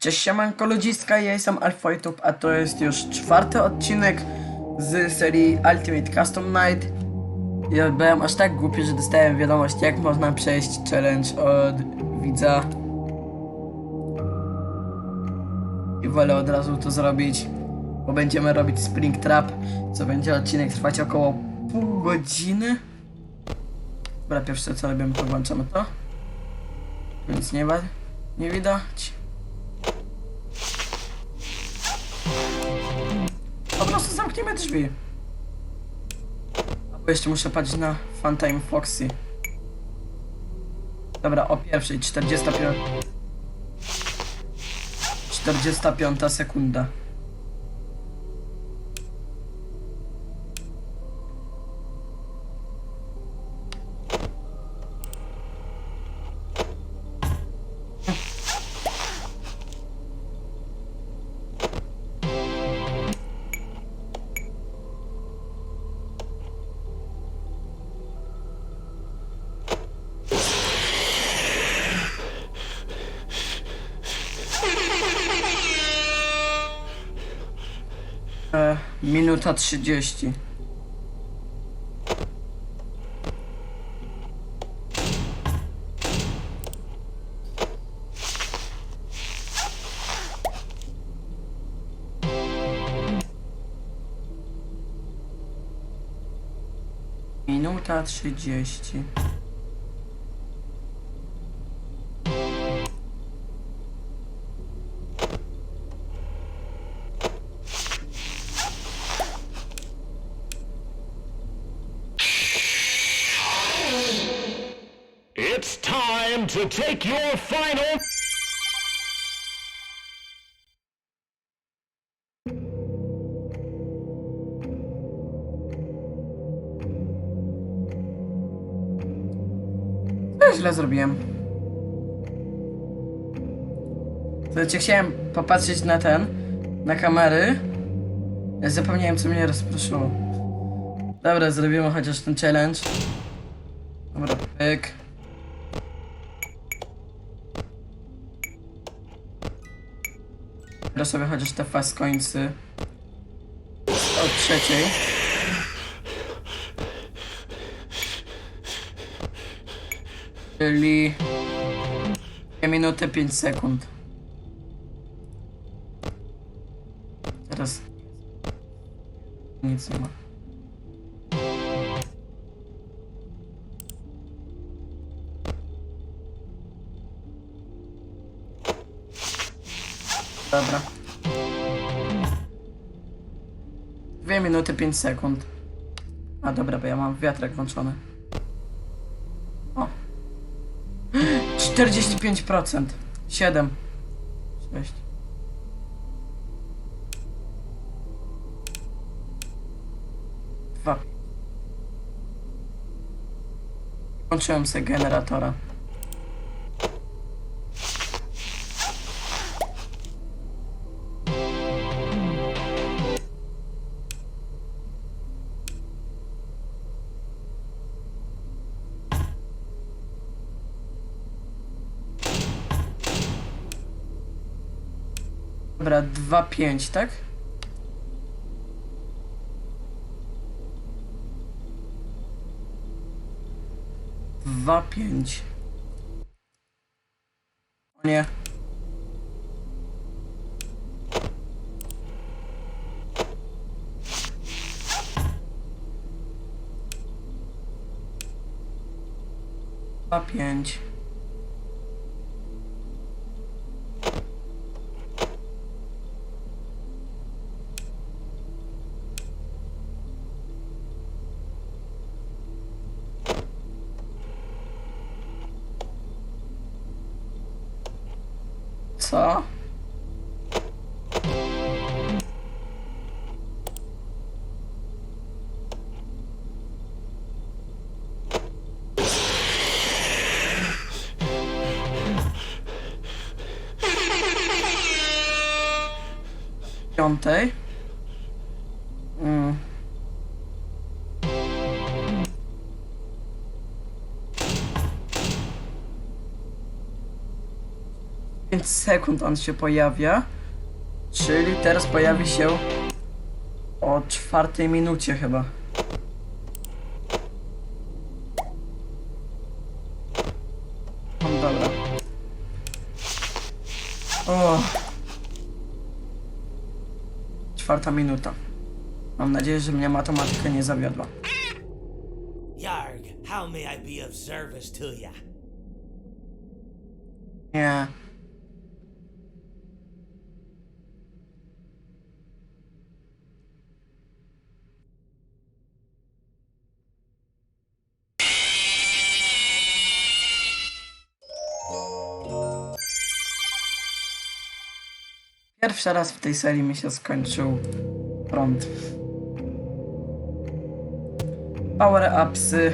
Cześć siemanko ludziska, ja jestem AlphaTube, a to jest już czwarty odcinek z serii Ultimate Custom Night. Ja byłem aż tak głupi, że dostałem wiadomość jak można przejść challenge od widza. I wolę od razu to zrobić, bo będziemy robić Spring Trap, co będzie odcinek trwać około pół godziny. Dobra, pierwsze co robimy to włączamy to. Nic nie nie widać. Po prostu zamkniemy drzwi. Albo jeszcze muszę patrzeć na Funtime Foxy. Dobra, o pierwszej, 45. 45 sekunda. Minuta 30. Minuta 30. your final. Co źle zrobiłem? Słuchajcie, chciałem popatrzeć na ten, na kamery. Ja zapomniałem, co mnie rozproszyło. Dobra, zrobimy chociaż ten challenge. Dobra, pyk. Biorę sobie chociaż te fast końcy. Od trzeciej. Czyli 2 minuty 5 sekund. Teraz nic nie ma. Minuty 5 sekund. A dobra, bo ja mam wiatrak włączony. O. 45%. 7. 6. Dwa. Włączyłem sobie generatora. Dobra, 2-5, tak? Dwa, pięć. O nie. Dwa, pięć. Piątej. Mm. 5 sekund on się pojawia. Czyli teraz pojawi się o czwartej minucie chyba. Czwarta minuta. Mam nadzieję, że mnie matematyka nie zawiodła. Yarg, how may I be of service to ya? Nie. Pierwszy raz w tej serii mi się skończył prąd. Power upsy.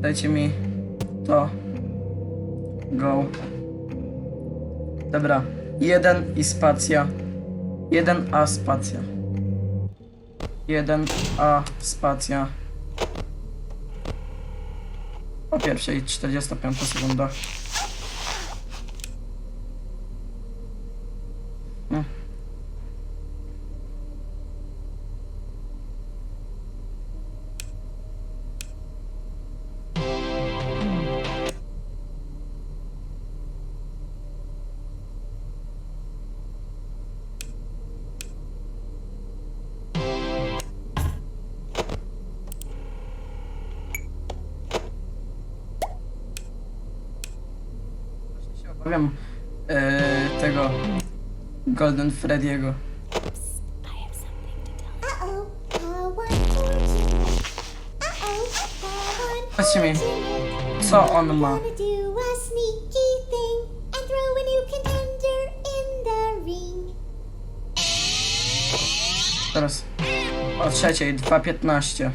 Dajcie mi to. Go. Dobra. Jeden i spacja. Jeden A spacja. Jeden A spacja. O pierwszej 45 sekunda. Obawiam e, tego Golden one Patrzcie mi, co on ma. Teraz o trzeciej 2.15.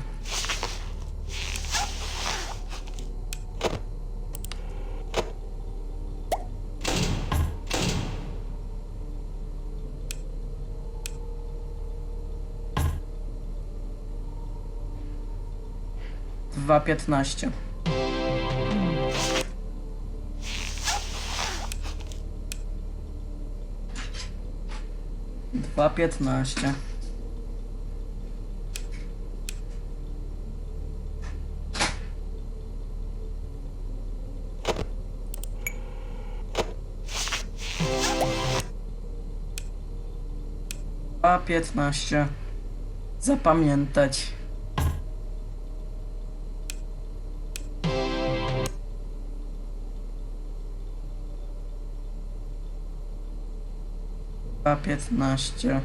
Dwa piętnaście. Dwa piętnaście. Dwa piętnaście. Zapamiętać. Dwa piętnaście.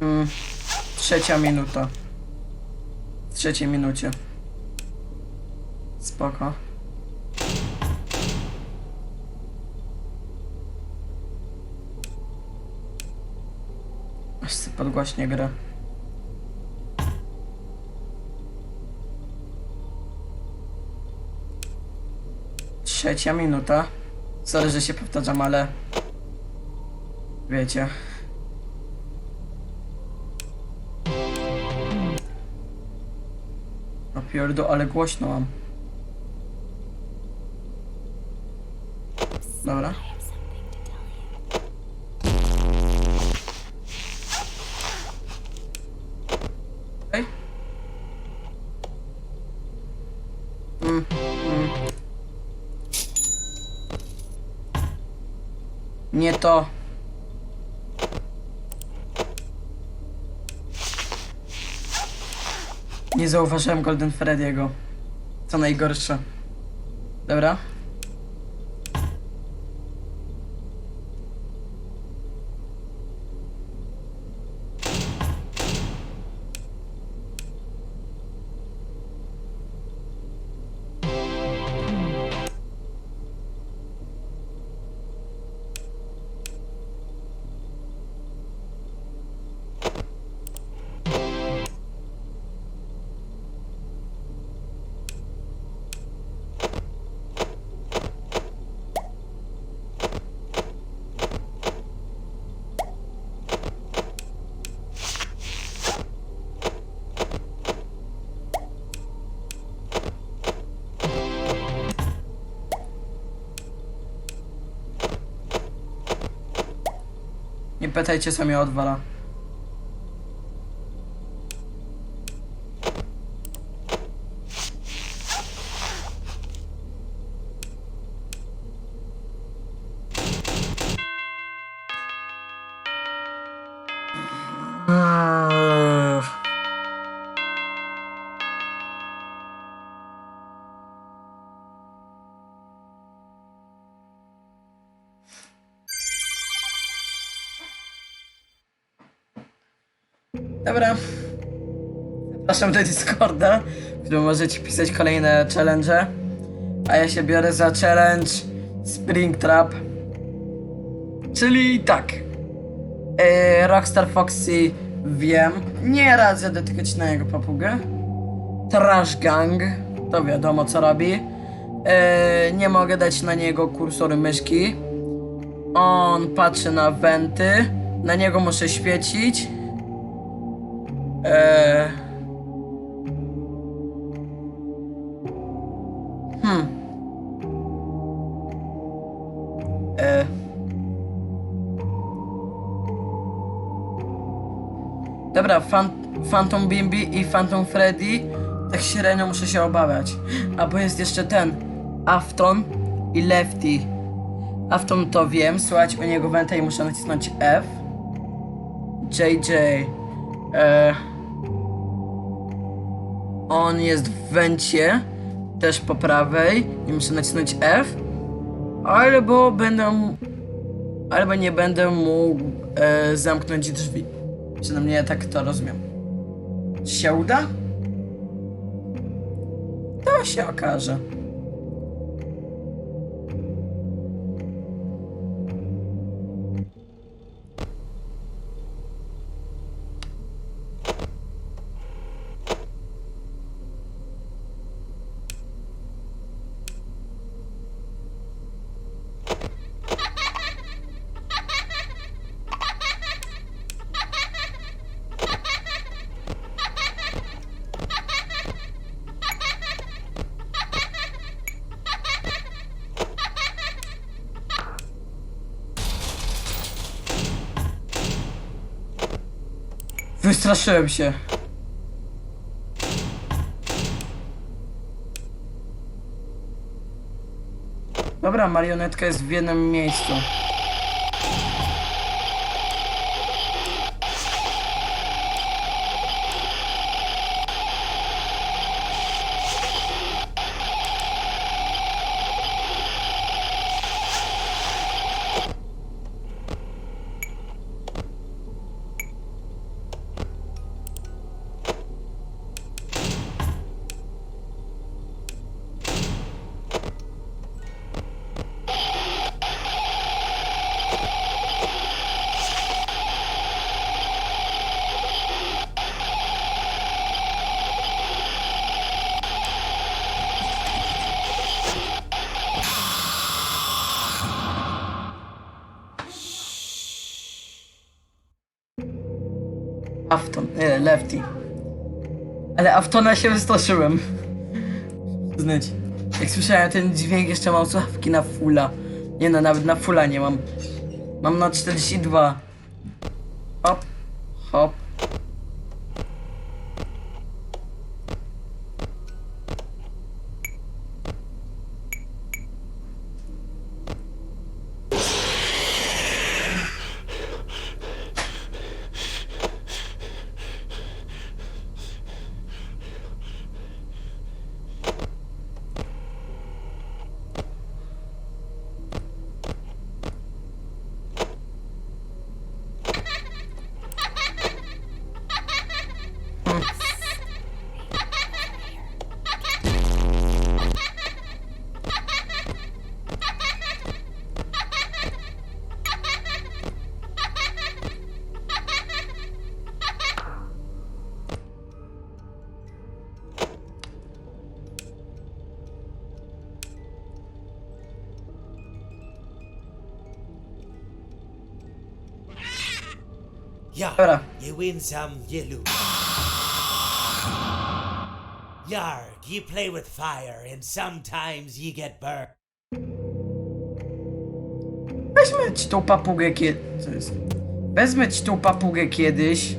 Mm, trzecia minuta. W trzeciej minucie. Spoko. Podgłośnie grę. Trzecia minuta. Sorry, że się powtarzam, ale... Wiecie. No pierdo, ale głośno mam. Dobra. To. Nie zauważyłem Golden Freddy'ego. Co najgorsze. Dobra. Nie pytajcie, co mnie odwala. Dobra. Zapraszam do Discorda, w którym możecie pisać kolejne challenge. A ja się biorę za challenge Springtrap. Czyli tak. Yy, Rockstar Foxy wiem. Nie radzę dotykać na jego papugę. Trash Gang. To wiadomo co robi. Yy, nie mogę dać na niego kursory myszki. On patrzy na wenty. Na niego muszę świecić. Eee. Hmm. Eee. Dobra, Fan Phantom Bimbi i Phantom Freddy tak średnio muszę się obawiać. A bo jest jeszcze ten Afton i Lefty. Afton to wiem, słuchać u niego wenta i muszę nacisnąć F. JJ. E, on jest w wencie, też po prawej i muszę nacisnąć F. Albo będę. Albo nie będę mógł e, zamknąć drzwi. Przynajmniej ja tak to rozumiem. Czy się uda? To się okaże. Wystraszyłem się. Dobra, marionetka jest w jednym miejscu. Afton, nie, Lefty. Ale Aftona się wystraszyłem. Znać. Jak słyszałem ten dźwięk, jeszcze mam słuchawki na fulla. Nie no, nawet na fulla nie mam. Mam na 42. Hop, hop. Yeah. Dobra. You win some, you lose. Yarg, you play with fire, and sometimes you get burnt. Weźmy ci tą papugę, kiedy... Co jest? wezmę ci tą papugę kiedyś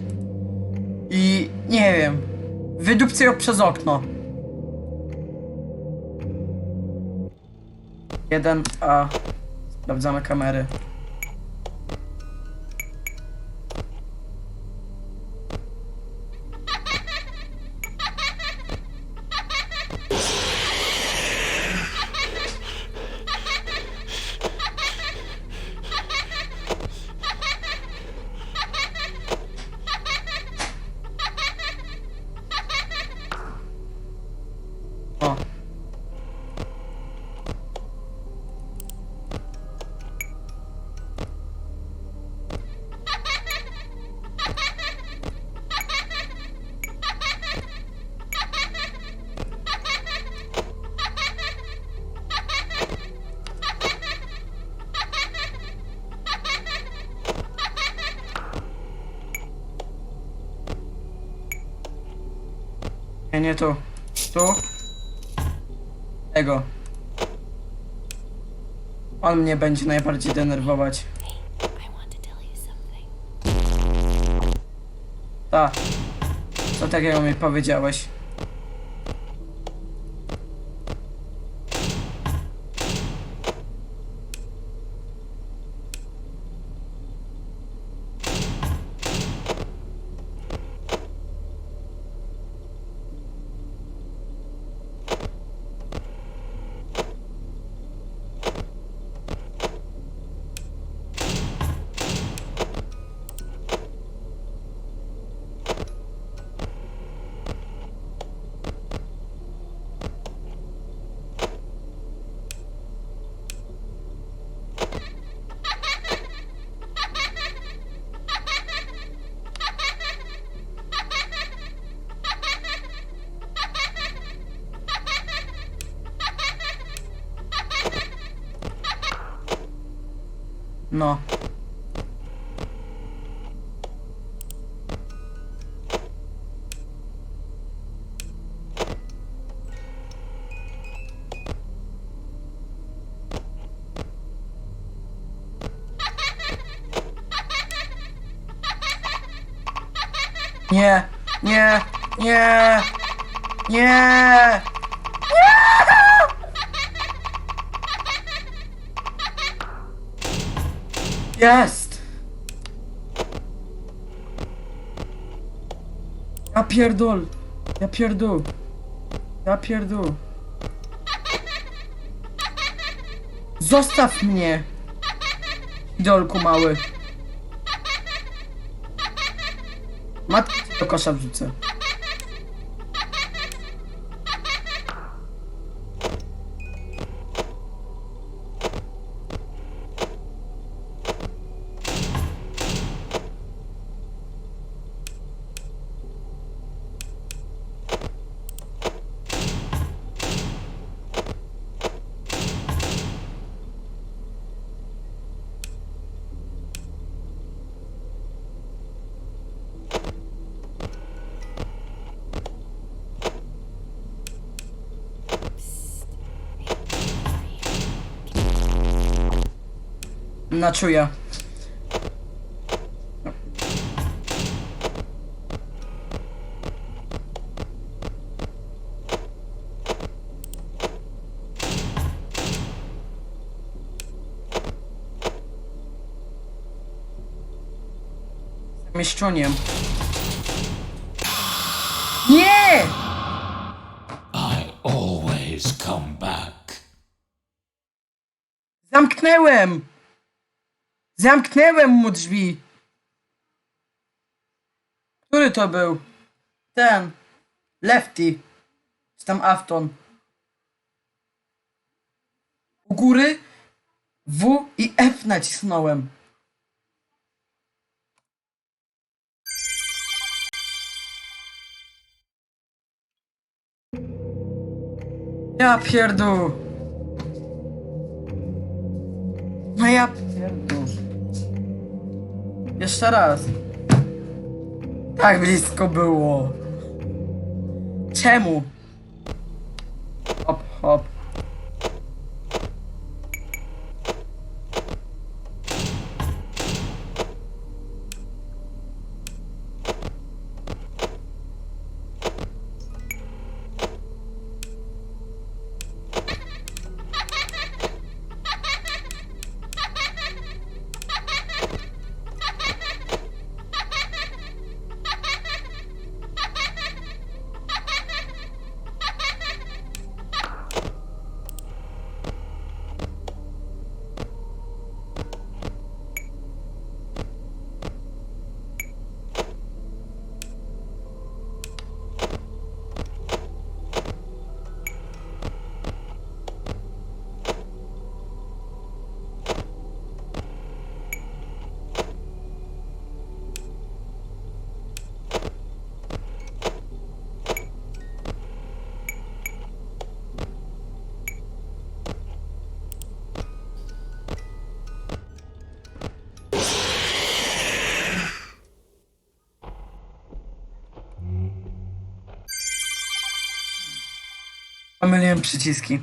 i nie wiem, wydupcę ją przez okno. Jeden, a sprawdzamy kamery. Nie, nie tu. Tu? Tego. On mnie będzie najbardziej denerwować. Ta. Co takiego mi powiedziałeś? No. Nie, nie, nie, nie. Jest! Ja pierdol! Ja pierdol! Ja pierdol! Zostaw mnie! Idolku mały! Matki do kosza wrzucę. Na czuja. Mieszczoniem. Nie! I always come back. Zamknęłem! Zamknęłem mu drzwi! Który to był? Ten. Lefty. Czy tam Afton. U góry W i F nacisnąłem. Ja pierdół. No ja. Jeszcze raz. Tak blisko było. Czemu? Hop, hop. Pomyliłem przyciski.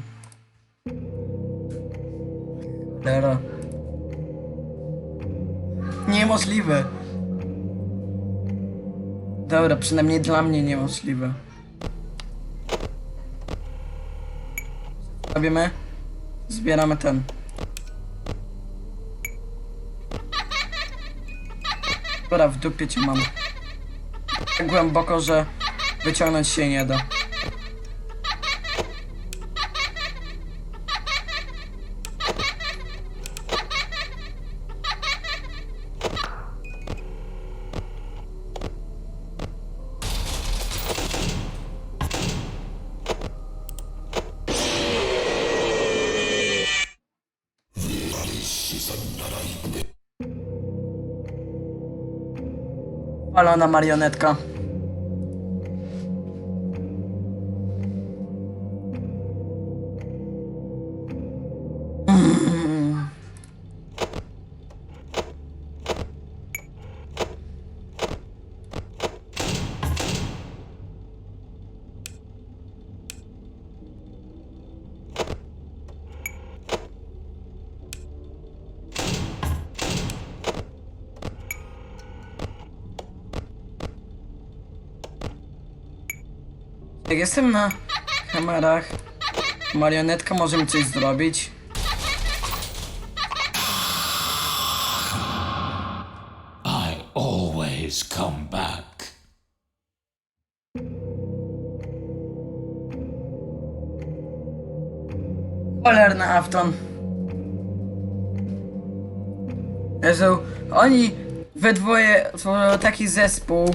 Lera. Niemożliwe. Dobra, przynajmniej dla mnie niemożliwe. Robimy? Zbieramy ten. Dobra, w dupie cię mam. Tak głęboko, że wyciągnąć się nie da. Palona marionetka. Jak jestem na kamerach, marionetka może mi coś zrobić. I always come back. Cholerny Afton. Jezu, oni we dwoje tworzą taki zespół,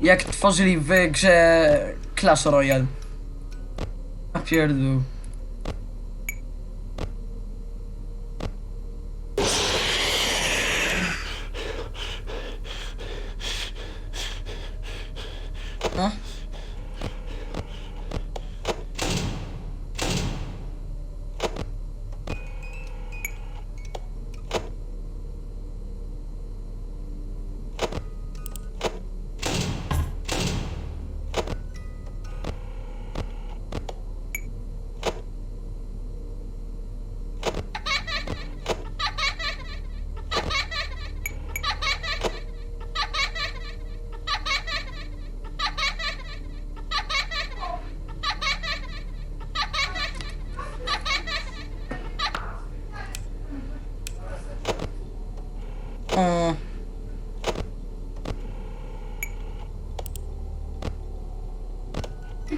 jak tworzyli w grze Clash Royale. A pierdół. No.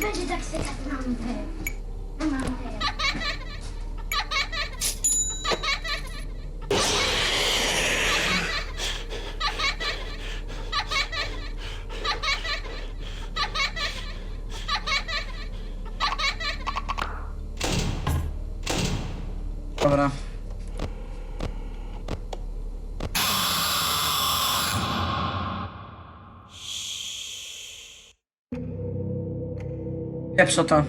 Będzie tak sykać lampy. Lampy. Dobra. Pieprzę to.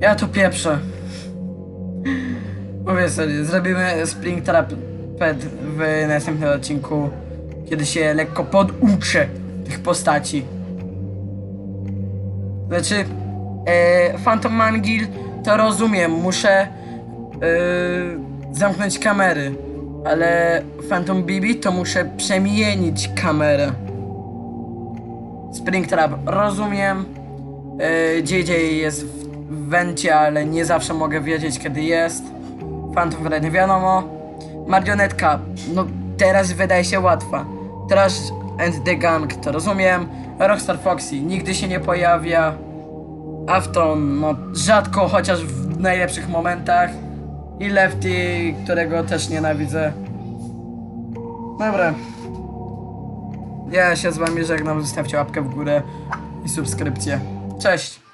Ja tu pieprzę. Mówię sobie, zrobimy Spring Trap w następnym odcinku, kiedy się lekko poduczę tych postaci. Znaczy, e, Phantom Mangil to rozumiem, muszę e, zamknąć kamery, ale Phantom Bibi to muszę przemienić kamerę. Springtrap rozumiem, JJ jest w wencie, ale nie zawsze mogę wiedzieć kiedy jest. Phantom Thread nie wiadomo. Marionetka, no teraz wydaje się łatwa. Trash and the Gang to rozumiem. Rockstar Foxy nigdy się nie pojawia. Afton, no rzadko, chociaż w najlepszych momentach. I Lefty, którego też nienawidzę. Dobra. Ja się z wami żegnam, zostawcie łapkę w górę i subskrypcję. Cześć!